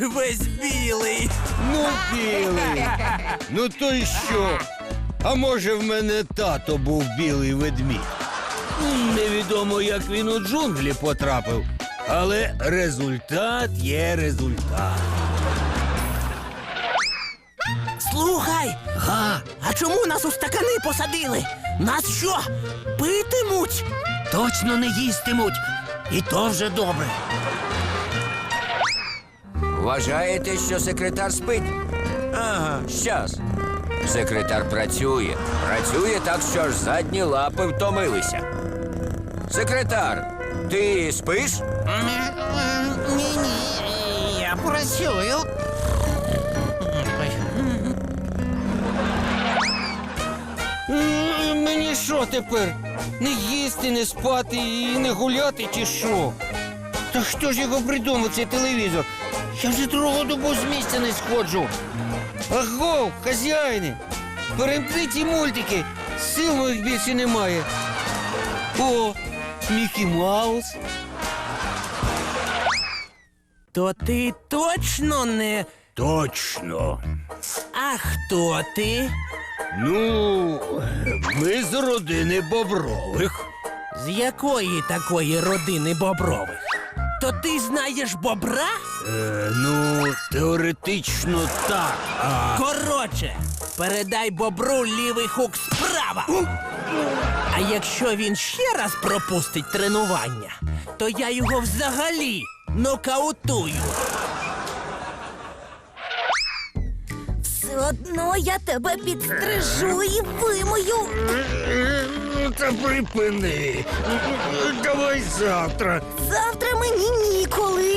Весь білий. Ну, білий. Ну то й що? А може в мене тато був білий ведмідь? Невідомо, як він у джунглі потрапив, але результат є результат. Слухай, Га, а чому нас у стакани посадили? Нас що? Питимуть? точно не їстимуть. І то вже добре. Вважаєте, що секретар спить? Ага, щас. Секретар працює. Працює так, що аж задні лапи втомилися. Секретар, ти спиш? Ні, ні, я працюю. Мені що тепер? Не їсти, не спати і не гуляти чи що? Та хто ж його придумав, цей телевізор? Я вже другу добу з місця не сходжу. Аго, хазяїни, перемкни ці мультики, сил моїх більше немає. О, Мікі Маус. То ти точно не. Точно. А хто ти? Ну, ми з родини Бобрових. З якої такої родини бобрових? То ти знаєш бобра? Е, ну, теоретично так. А Коротше, передай бобру лівий хук справа. А якщо він ще раз пропустить тренування, то я його взагалі нокаутую. Все одно я тебе підстрижу і вимою. Ну, та припини. Давай завтра. Завтра мені ніколи.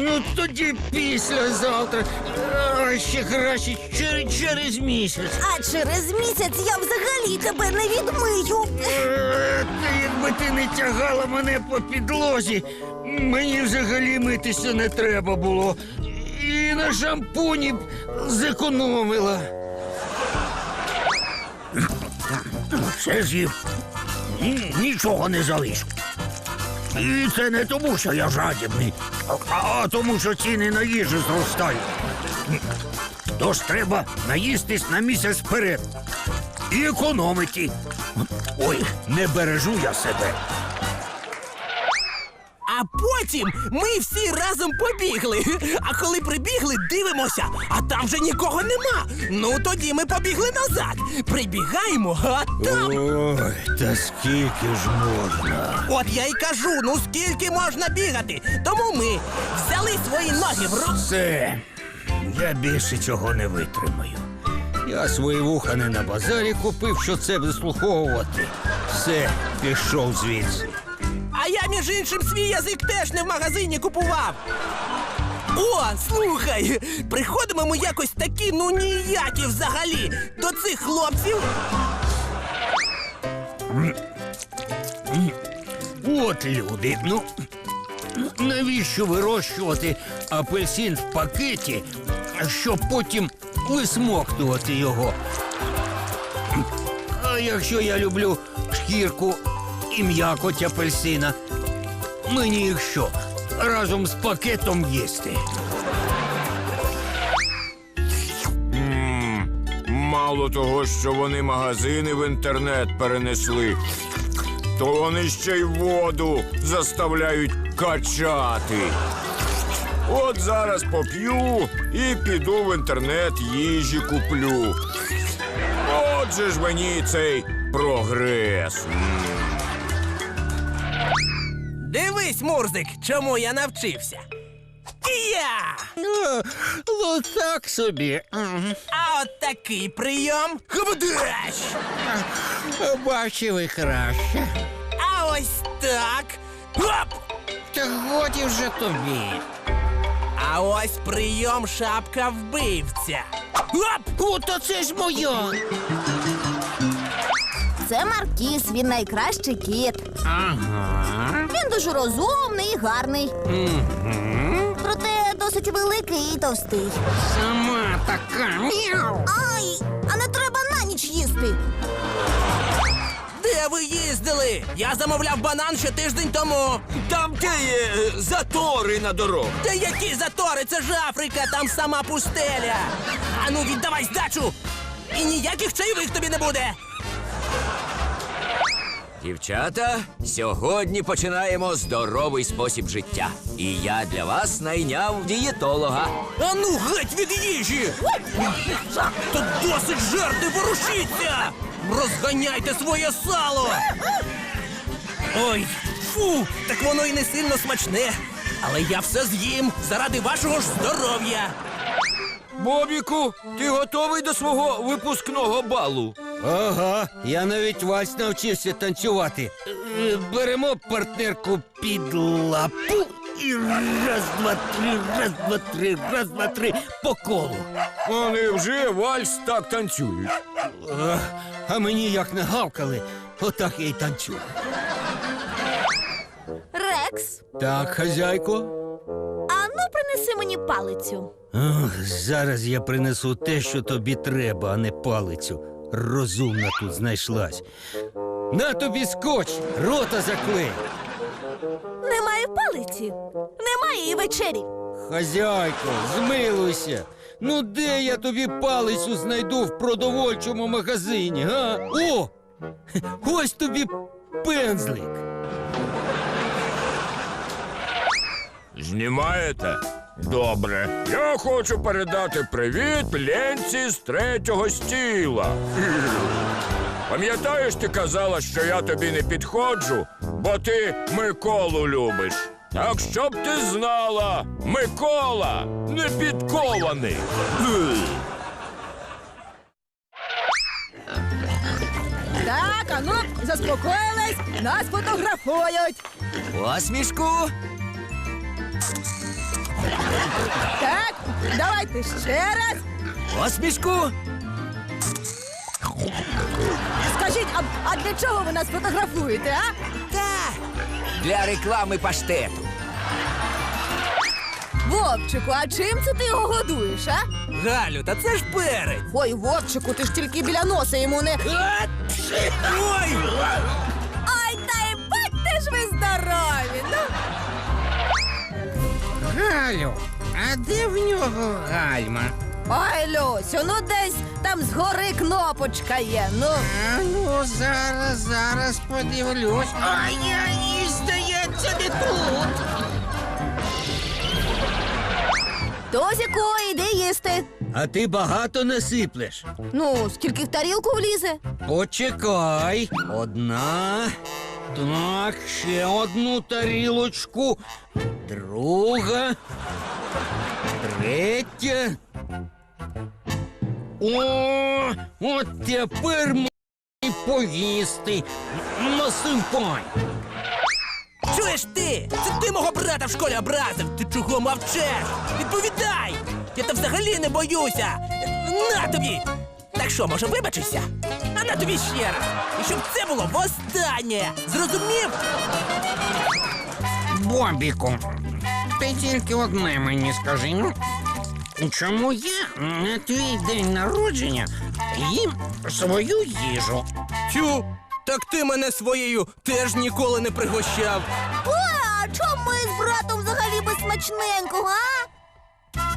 Ну тоді післязавтра. А ще краще через, через місяць. А через місяць я взагалі тебе не відмию. Е, Та якби ти не тягала мене по підлозі, мені взагалі митися не треба було. І на шампуні б зекономила. Все з'їв. Ні- Нічого не залишив. І це не тому, що я жадібний, а, тому, що ціни на їжу зростають. Тож треба наїстись на місяць вперед і економити. Ой, не бережу я себе. А потім ми всі разом побігли. А коли прибігли, дивимося, а там вже нікого нема. Ну тоді ми побігли назад. Прибігаємо, а там. Ой, та скільки ж можна? От я й кажу, ну скільки можна бігати. Тому ми взяли свої ноги в руки. Все, я більше цього не витримаю. Я свої вуха не на базарі купив, що це вислуховувати. Все, пішов звідси. А я, між іншим, свій язик теж не в магазині купував. О, слухай, приходимо ми якось такі, ну ніякі взагалі, до цих хлопців. От люди, ну навіщо вирощувати апельсин в пакеті, щоб потім висмоктувати його? А якщо я люблю шкірку і м'якоть апельсина, мені їх що, разом з пакетом їсти? Мало того, що вони магазини в інтернет перенесли, то вони ще й воду заставляють качати. От зараз поп'ю і піду в інтернет їжі куплю. Отже ж мені цей прогрес. М. Дивись, Мурзик, чому я навчився. Я! Ну, ну так собі. А от такий прийом. Хабадаш! Бачив і краще. А ось так. Гоп! Та годі вже тобі. А ось прийом шапка вбивця. Гоп! О, то це ж моя. Це Маркіс, він найкращий кіт. Ага. Він дуже розумний і гарний. Проте досить великий і товстий. Сама така. Мяу. Ай, а не треба на ніч їсти. Де ви їздили? Я замовляв банан ще тиждень тому. Там де є е, затори на дорогу. Та які затори? Це ж Африка, там сама пустеля. Ану, віддавай здачу! І ніяких чайових тобі не буде. Дівчата, сьогодні починаємо здоровий спосіб життя. І я для вас найняв дієтолога. Ану, геть від їжі! Та досить жерти, ворушіться! Розганяйте своє сало! Ой, фу, так воно і не сильно смачне. Але я все з'їм заради вашого ж здоров'я. Бобіку, ти готовий до свого випускного балу? Ага, я навіть вальс навчився танцювати. Е, Беремо партнерку під лапу і раз, два, три, раз, два, три, раз, два, три по колу. Вони вже вальс так танцюють. Е, А мені як не гавкали, отак я й танцюю. Рекс, Так, хазяйко. ану принеси мені палицю. Ох, зараз я принесу те, що тобі треба, а не палицю. Розумна тут знайшлась. На тобі скотч, рота заклей. Немає палиці. Немає і вечері. Хазяйко, змилуйся. Ну де я тобі палицю знайду в продовольчому магазині, га? О! Ось тобі пензлик. Знімаєте? Добре. Я хочу передати привіт Ленці з третього стіла. Пам'ятаєш, ти казала, що я тобі не підходжу, бо ти Миколу любиш. Так щоб ти знала, Микола не підкований. Так, а ну, заспокоїлись, нас фотографують. Посмішку. Так, давайте ще раз. Посмішку. Скажіть, а, а для чого ви нас фотографуєте, а? Та, Для реклами паштету. Вовчику, а чим це ти його годуєш, а? Галю, та це ж перець. Ой, Вовчику, ти ж тільки біля носа йому не. Ой! Галю, а де в нього гальма? Ой, Люсю, ну десь там згори кнопочка є. Ну. А ну зараз, зараз подивлюсь. Ай, ай, здається, не тут. Тозіку, іди їсти. А ти багато не сиплеш. Ну, скільки в тарілку влізе? Почекай. Одна. Так, ще одну тарілочку. Друга. Третя. О, от тепер м*** поїсти. Насипай. Чуєш ти? Це ти мого брата в школі образив. Ти чого мовчеш? Відповідай! Я та взагалі не боюся. На тобі! Так що, може, вибачишся? А на тобі ще раз. І щоб це було востаннє. Зрозумів? Бобіку, ти тільки одне мені скажи. Ну, чому я на твій день народження їм свою їжу? Тю, так ти мене своєю теж ніколи не пригощав. О, а чому ми з братом взагалі без смачненького, а?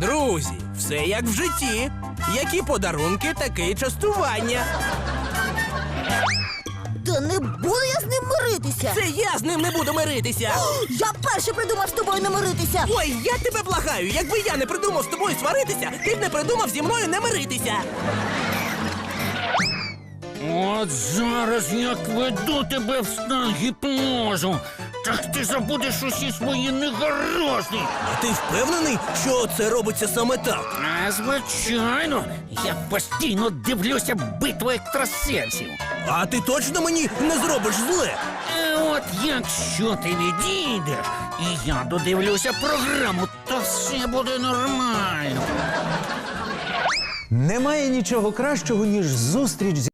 Друзі, все як в житті. Які подарунки, таке й частування. Та не буду я з ним миритися. Це я з ним не буду миритися. Я перший придумав з тобою не миритися. Ой, я тебе благаю, якби я не придумав з тобою сваритися, ти б не придумав зі мною не миритися. От зараз як веду тебе в стан гіпнозу. Так ти забудеш усі свої негаразди. А ти впевнений, що це робиться саме так? А, звичайно, я постійно дивлюся битву екстрасенсів. А ти точно мені не зробиш зле? Е, От якщо ти відійдеш, і я додивлюся програму, то все буде нормально. Немає нічого кращого, ніж зустріч з